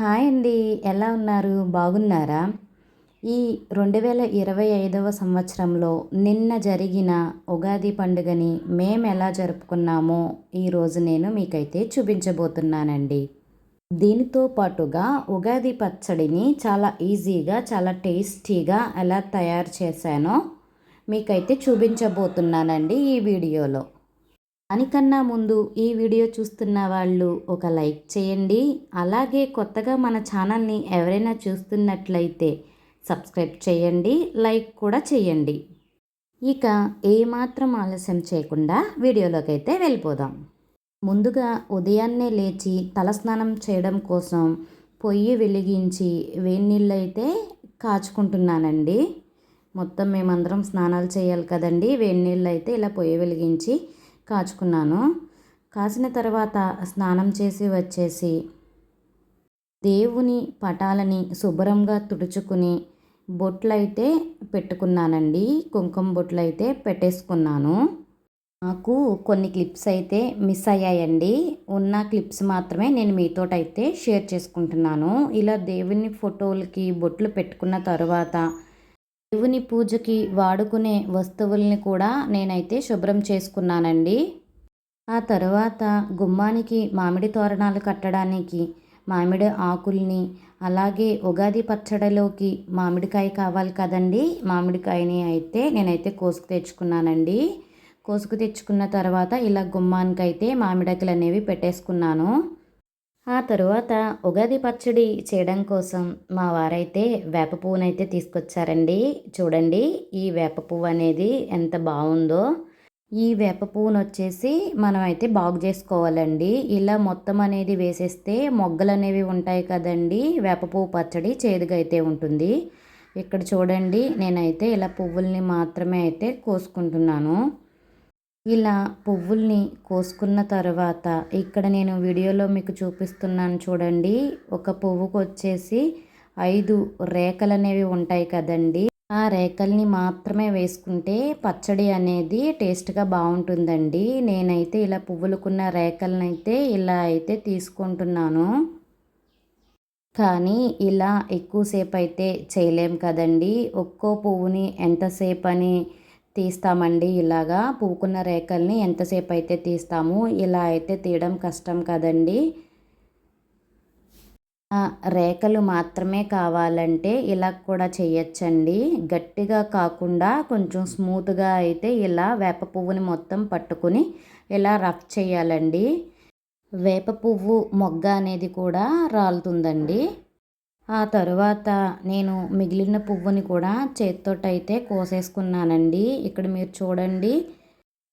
Hi అండి. ఎలా ఉన్నారు? బాగున్నారా? ఈ రెండు వేల ఇరవై ఐదవ సంవత్సరంలో నిన్న జరిగిన ఉగాది పండుగని మేము ఎలా జరుపుకున్నామో ఈరోజు నేను మీకైతే చూపించబోతున్నానండి. దీనితో పాటుగా ఉగాది పచ్చడిని చాలా ఈజీగా చాలా టేస్టీగా ఎలా తయారు చేశానో మీకైతే చూపించబోతున్నానండి ఈ వీడియోలో. దానికన్నా ముందు ఈ వీడియో చూస్తున్న వాళ్ళు ఒక లైక్ చేయండి. అలాగే కొత్తగా మన ఛానల్ని ఎవరైనా చూస్తున్నట్లయితే సబ్స్క్రైబ్ చేయండి లైక్ కూడా చేయండి. ఇక ఏమాత్రం ఆలస్యం చేయకుండా వీడియోలోకి అయితే వెళ్ళిపోదాం. ముందుగా ఉదయాన్నే లేచి తలస్నానం చేయడం కోసం పొయ్యి వెలిగించి వేడి అయితే కాచుకుంటున్నానండి. మొత్తం మేమందరం స్నానాలు చేయాలి కదండి. వేడి నీళ్ళు అయితే ఇలా పొయ్యి వెలిగించి కాచుకున్నాను. కాసిన తర్వాత స్నానం చేసి వచ్చేసి దేవుని పటాలని శుభ్రంగా తుడుచుకుని బొట్లయితే పెట్టుకున్నానండి. కుంకుమ బొట్లు అయితే పెట్టేసుకున్నాను. నాకు కొన్ని క్లిప్స్ అయితే మిస్ అయ్యాయండి. ఉన్న క్లిప్స్ మాత్రమే నేను మీతోటైతే షేర్ చేసుకుంటున్నాను. ఇలా దేవుని ఫోటోలకి బొట్లు పెట్టుకున్న తర్వాత దేవుని పూజకి వాడుకునే వస్తువుల్ని కూడా నేనైతే శుభ్రం చేసుకున్నానండి. ఆ తర్వాత గుమ్మానికి మామిడి తోరణాలు కట్టడానికి మామిడి ఆకుల్ని అలాగే ఉగాది పచ్చడిలోకి మామిడికాయ కావాలి కదండి. మామిడికాయని అయితే నేనైతే కోసుకు తెచ్చుకున్నానండి. కోసుకు తెచ్చుకున్న తర్వాత ఇలా గుమ్మానికి అయితే మామిడాకులు అనేవి పెట్టేసుకున్నాను. ఆ తరువాత ఉగాది పచ్చడి చేయడం కోసం మా వారైతే వేప పువ్వునైతే తీసుకొచ్చారండి. చూడండి ఈ వేప పువ్వు అనేది ఎంత బాగుందో. ఈ వేప పువ్వును వచ్చేసి మనం అయితే బాగు చేసుకోవాలండి. ఇలా మొత్తం అనేది వేసేస్తే మొగ్గలు అనేవి ఉంటాయి కదండి. వేప పువ్వు పచ్చడి చేదుగా అయితే ఉంటుంది. ఇక్కడ చూడండి నేనైతే ఇలా పువ్వుల్ని మాత్రమే అయితే కోసుకుంటున్నాను. ఇలా పువ్వుల్ని కోసుకున్న తర్వాత ఇక్కడ నేను వీడియోలో మీకు చూపిస్తున్నాను చూడండి. ఒక పువ్వుకు వచ్చేసి ఐదు రేఖలు అనేవి ఉంటాయి కదండి. ఆ రేఖల్ని మాత్రమే వేసుకుంటే పచ్చడి అనేది టేస్ట్గా బాగుంటుందండి. నేనైతే ఇలా పువ్వులకున్న రేఖలనైతే అయితే ఇలా అయితే తీసుకుంటున్నాను. కానీ ఇలా ఎక్కువసేపు అయితే చేయలేం కదండి. ఒక్కో పువ్వుని ఎంతసేపు అని తీస్తామండి. ఇలాగా పూకున్న రేఖల్ని ఎంతసేపు అయితే తీస్తాము ఇలా అయితే తీయడం కష్టం కదండి. రేఖలు మాత్రమే కావాలంటే ఇలా కూడా చేయొచ్చండి గట్టిగా కాకుండా కొంచెం స్మూత్గా అయితే ఇలా వేప పువ్వుని మొత్తం పట్టుకుని ఇలా రఫ్ చేయాలండి వేప పువ్వు మొగ్గ అనేది కూడా రాలుతుందండి. ఆ తరువాత నేను మిగిలిన పువ్వుని కూడా చేత్తోటైతే కోసేసుకున్నానండి. ఇక్కడ మీరు చూడండి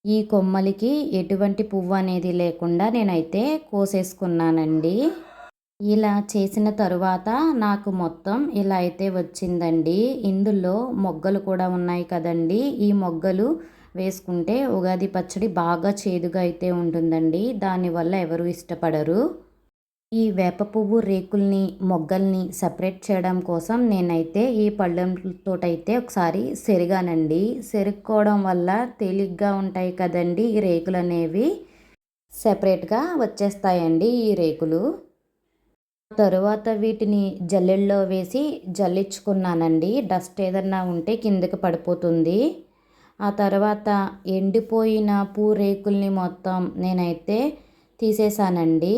ఈ కొమ్మలికి ఎటువంటి పువ్వు అనేది లేకుండా నేనైతే కోసేసుకున్నానండి. ఇలా చేసిన తరువాత నాకు మొత్తం ఇలా అయితే వచ్చిందండి. ఇందులో మొగ్గలు కూడా ఉన్నాయి కదండి. ఈ మొగ్గలు వేసుకుంటే ఉగాది పచ్చడి బాగా చేదుగా అయితే ఉంటుందండి. దానివల్ల ఎవరు ఇష్టపడరు. ఈ వేప పువ్వు రేకుల్ని మొగ్గల్ని సపరేట్ చేయడం కోసం నేనైతే ఈ పళ్ళెంతోటైతే ఒకసారి సెరిగానండి. సెరుక్కోవడం వల్ల తేలిగ్గా ఉంటాయి కదండి ఈ రేకులు అనేవి సెపరేట్గా వచ్చేస్తాయండి ఈ రేకులు. తరువాత వీటిని జల్లెల్లో వేసి జల్లించుకున్నానండి. డస్ట్ ఏదన్నా ఉంటే కిందకి పడిపోతుంది. ఆ తర్వాత ఎండిపోయిన పూ రేకుల్ని మొత్తం నేనైతే తీసేసానండి.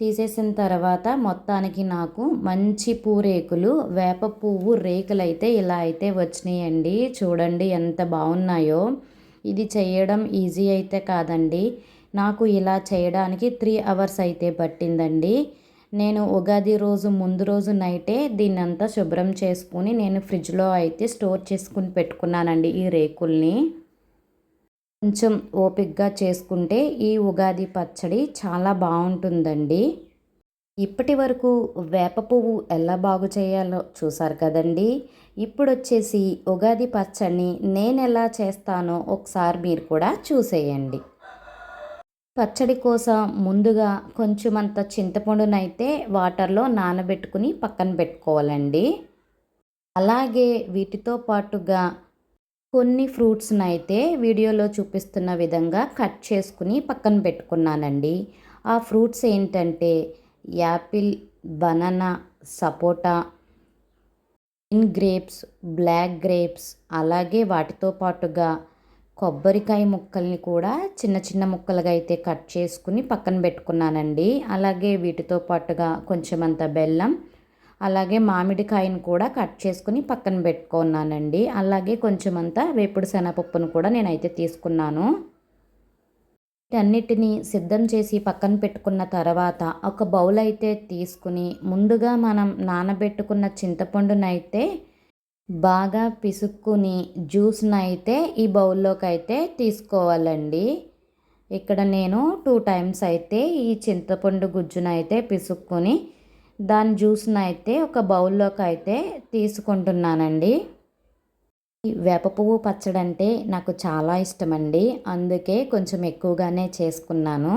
తీసేసిన తర్వాత మొత్తానికి నాకు మంచి పూరేకులు వేప పువ్వు రేకులు అయితే ఇలా అయితే వచ్చినాయండి. చూడండి ఎంత బాగున్నాయో. ఇది చేయడం ఈజీ అయితే కాదండి. నాకు ఇలా చేయడానికి త్రీ అవర్స్ అయితే పట్టిందండి. నేను ఉగాది రోజు ముందు రోజు నైటే దీన్నంతా శుభ్రం చేసుకుని నేను ఫ్రిడ్జ్లో అయితే స్టోర్ చేసుకుని పెట్టుకున్నానండి ఈ రేకుల్ని. కొంచెం ఓపిక్గా చేసుకుంటే ఈ ఉగాది పచ్చడి చాలా బాగుంటుందండి. ఇప్పటి వరకు వేప పువ్వు ఎలా బాగు చేయాలో చూసారు కదండి. ఇప్పుడు వచ్చేసి ఉగాది పచ్చడిని నేను ఎలా చేస్తానో ఒకసారి మీరు కూడా చూసేయండి. పచ్చడి కోసం ముందుగా కొంచెమంత చింతపండునైతే వాటర్లో నానబెట్టుకుని పక్కన పెట్టుకోవాలండి. అలాగే వీటితో పాటుగా కొన్ని ఫ్రూట్స్ని అయితే వీడియోలో చూపిస్తున్న విధంగా కట్ చేసుకుని పక్కన పెట్టుకున్నానండి. ఆ ఫ్రూట్స్ ఏంటంటే యాపిల్ బనానా సపోటా ఇన్ గ్రేప్స్ బ్లాక్ గ్రేప్స్ అలాగే వాటితో పాటుగా కొబ్బరికాయ ముక్కల్ని కూడా చిన్న చిన్న ముక్కలుగా అయితే కట్ చేసుకుని పక్కన పెట్టుకున్నానండి. అలాగే వీటితో పాటుగా కొంచెం అంత బెల్లం అలాగే మామిడికాయను కూడా కట్ చేసుకుని పక్కన పెట్టుకున్నానండి. అలాగే కొంచెం అంతా వేపుడు శనగపప్పును కూడా నేనైతే తీసుకున్నాను. వీటన్నిటిని సిద్ధం చేసి పక్కన పెట్టుకున్న తర్వాత ఒక బౌల్ అయితే తీసుకుని ముందుగా మనం నానబెట్టుకున్న చింతపండునైతే బాగా పిసుక్కుని జ్యూస్నైతే ఈ బౌల్లోకి అయితే తీసుకోవాలండి. ఇక్కడ నేను టూ టైమ్స్ అయితే ఈ చింతపండు గుజ్జునైతే పిసుక్కుని దాని జ్యూస్నైతే ఒక బౌల్లోకి అయితే తీసుకుంటున్నానండి వేప పువ్వు పచ్చడి అంటే నాకు చాలా ఇష్టమండి. అందుకే కొంచెం ఎక్కువగానే చేసుకున్నాను.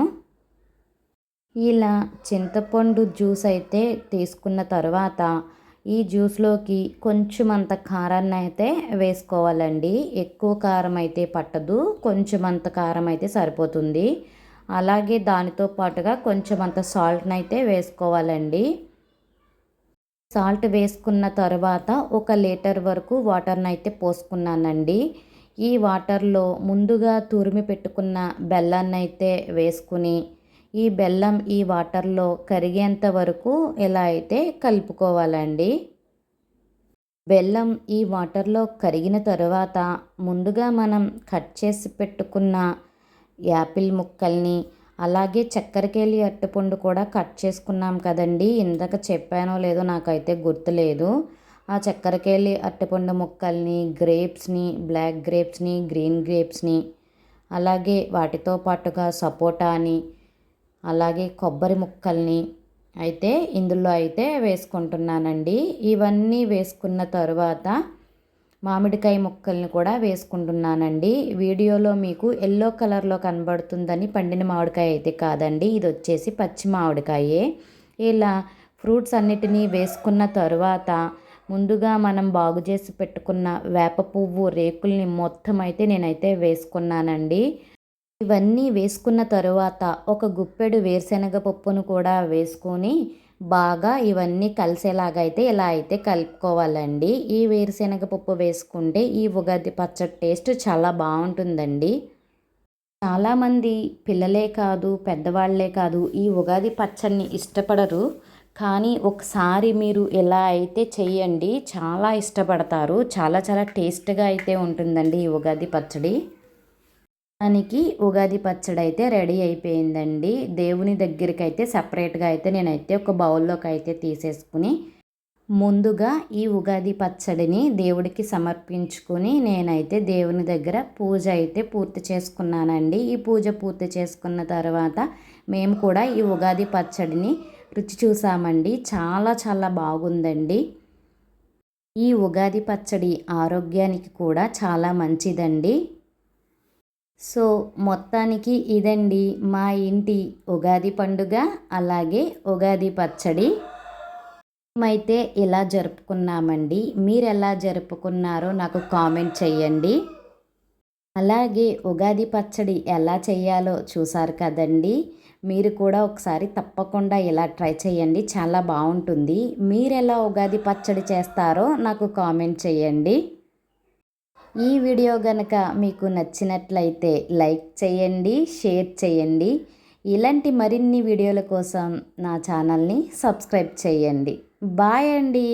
ఇలా చింతపండు జ్యూస్ అయితే తీసుకున్న తర్వాత ఈ జ్యూస్లోకి కొంచెం అంత కారాన్ని అయితే వేసుకోవాలండి. ఎక్కువ కారం అయితే పట్టదు. కొంచెం అంత కారం అయితే సరిపోతుంది. అలాగే దానితో పాటుగా కొంచెం అంత సాల్ట్ని అయితే వేసుకోవాలండి. సాల్ట్ వేసుకున్న తర్వాత ఒక లీటర్ వరకు వాటర్ని అయితే పోసుకున్నానండి. ఈ వాటర్లో ముందుగా తురిమి పెట్టుకున్న బెల్లాన్ని అయితే వేసుకుని ఈ బెల్లం ఈ వాటర్లో కరిగేంత వరకు ఎలా అయితే కలుపుకోవాలండి. బెల్లం ఈ వాటర్లో కరిగిన తర్వాత ముందుగా మనం కట్ చేసి పెట్టుకున్న యాపిల్ ముక్కల్ని అలాగే చక్కెరకేళి అరటిపండు కూడా కట్ చేసుకున్నాం కదండి. ఇందాక చెప్పానో లేదో నాకైతే గుర్తులేదు. ఆ చక్కెరకేళి అరటిపండు ముక్కల్ని గ్రేప్స్ని బ్లాక్ గ్రేప్స్ని గ్రీన్ గ్రేప్స్ని అలాగే వాటితో పాటుగా సపోటాని అలాగే కొబ్బరి ముక్కల్ని అయితే ఇందులో అయితే వేసుకుంటున్నానండి. ఇవన్నీ వేసుకున్న తర్వాత మామిడికాయ ముక్కల్ని కూడా వేసుకుంటున్నానండి. వీడియోలో మీకు ఎల్లో కలర్లో కనబడుతుందని పండిన మామిడికాయ అయితే కాదండి. ఇది వచ్చేసి పచ్చి మామిడికాయే. ఇలా ఫ్రూట్స్ అన్నిటినీ వేసుకున్న తరువాత ముందుగా మనం బాగు చేసి పెట్టుకున్న వేప పువ్వు రేకుల్ని మొత్తం అయితే నేనైతే వేసుకున్నానండి. ఇవన్నీ వేసుకున్న తరువాత ఒక గుప్పెడు వేరుశనగ పప్పును కూడా వేసుకొని బాగా ఇవన్నీ కలిసేలాగా అయితే ఇలా అయితే కలుపుకోవాలండి. ఈ వేరుశనగ పప్పు వేసుకుంటే ఈ ఉగాది పచ్చడి టేస్ట్ చాలా బాగుంటుందండి. చాలామంది పిల్లలే కాదు పెద్దవాళ్ళే కాదు ఈ ఉగాది పచ్చడిని ఇష్టపడరు. కానీ ఒకసారి మీరు ఎలా అయితే చేయండి చాలా ఇష్టపడతారు. చాలా చాలా టేస్ట్గా అయితే ఉంటుందండి ఈ ఉగాది పచ్చడి. మనకి ఉగాది పచ్చడి అయితే రెడీ అయిపోయిందండి. దేవుని దగ్గరికి అయితే సపరేట్గా అయితే నేనైతే ఒక బౌల్లోకి అయితే తీసేసుకుని ముందుగా ఈ ఉగాది పచ్చడిని దేవుడికి సమర్పించుకుని నేనైతే దేవుని దగ్గర పూజ అయితే పూర్తి చేసుకున్నానండి. ఈ పూజ పూర్తి చేసుకున్న తర్వాత మేము కూడా ఈ ఉగాది పచ్చడిని రుచి చూసామండి. చాలా చాలా బాగుందండి. ఈ ఉగాది పచ్చడి ఆరోగ్యానికి కూడా చాలా మంచిదండి. సో మొత్తానికి ఇదండి మా ఇంటి ఉగాది పండుగ అలాగే ఉగాది పచ్చడి. మేమైతే ఇలా జరుపుకున్నామండి. మీరు ఎలా జరుపుకున్నారో నాకు కామెంట్ చేయండి అలాగే ఉగాది పచ్చడి ఎలా చేయాలో చూసారు కదండి. మీరు కూడా ఒకసారి తప్పకుండా ఇలా ట్రై చేయండి చాలా బాగుంటుంది. మీరు ఎలా ఉగాది పచ్చడి చేస్తారో నాకు కామెంట్ చేయండి ఈ వీడియో గనక మీకు నచ్చినట్లయితే లైక్ చేయండి షేర్ చేయండి. ఇలాంటి మరిన్ని వీడియోల కోసం నా ఛానల్ని సబ్స్క్రైబ్ చేయండి. బాయ్ అండి.